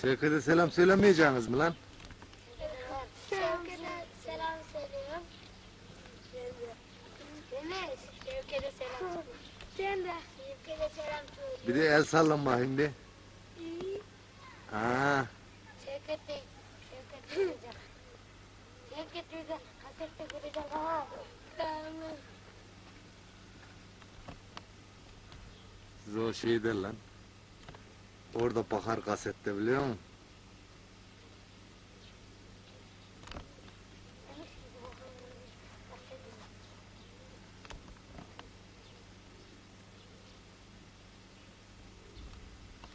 Şevket'e selam söylemeyeceksiniz mi lan? Şevket'e selam söylüyorum. Deniz, Şevket'e selam söylüyorum. Sen de. Şevket'e selam söylüyorum. Bir de el sallan bakayım bir. Ha, Şevket değil. Şevket duyacak. Şevket duyacak. Kasette görecek ha. Tamam. siz o şey der lan. Orada bakar kasette biliyor musun?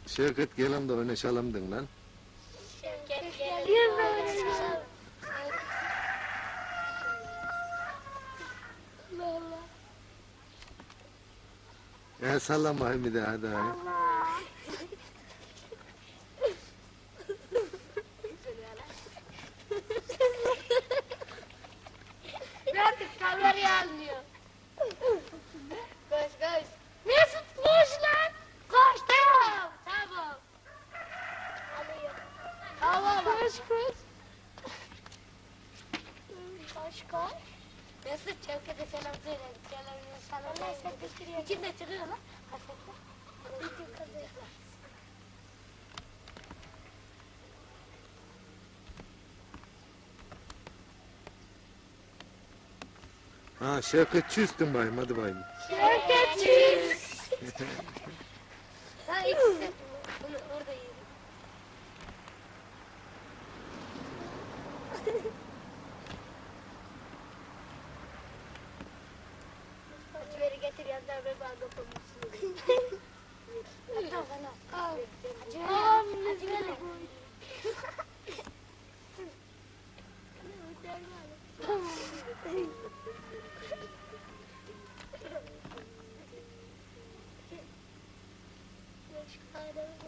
Şevket gelin de oynaşalım din lan. Şevket geliyor. Allah El sallan bakayım bir de hadi hadi. Kamerayı almıyor. Koş koş. Mesut koş lan. Koş tamam. Tamam. Alıyor. Tamam. Koş koş. Koş koş. Mesut Şevket'e selam söyle. Selam. Onlar İçinde çıkıyor lan. Hasetler. Ha Şevket çüstün bakayım hadi bakayım. Şevket çiz. ha ikisi. Bunu orada yedim. Acıveri getir yandan ve bana dokunmuşsun. Hatta bana. Al. Acıveri. Acıveri. Caramba.